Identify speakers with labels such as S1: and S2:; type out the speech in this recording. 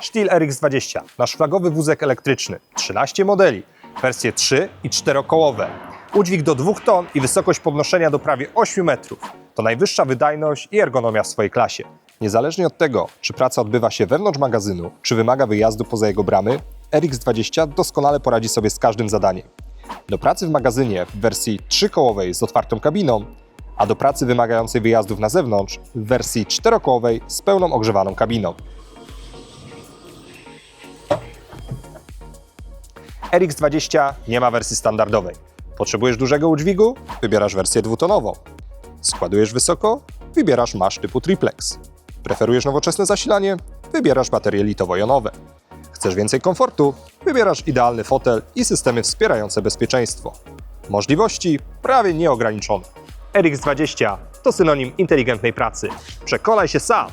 S1: Stihl RX20, nasz flagowy wózek elektryczny. 13 modeli, wersje 3 i 4-kołowe. Udźwig do 2 ton i wysokość podnoszenia do prawie 8 metrów. To najwyższa wydajność i ergonomia w swojej klasie. Niezależnie od tego, czy praca odbywa się wewnątrz magazynu, czy wymaga wyjazdu poza jego bramy, RX20 doskonale poradzi sobie z każdym zadaniem. Do pracy w magazynie w wersji 3-kołowej z otwartą kabiną, a do pracy wymagającej wyjazdów na zewnątrz w wersji 4-kołowej z pełną ogrzewaną kabiną. RX20 nie ma wersji standardowej. Potrzebujesz dużego udźwigu? Wybierasz wersję dwutonową. Składujesz wysoko? Wybierasz masz typu triplex. Preferujesz nowoczesne zasilanie? Wybierasz baterie litowo-jonowe. Chcesz więcej komfortu? Wybierasz idealny fotel i systemy wspierające bezpieczeństwo. Możliwości prawie nieograniczone. RX20 to synonim inteligentnej pracy. Przekonaj się sam!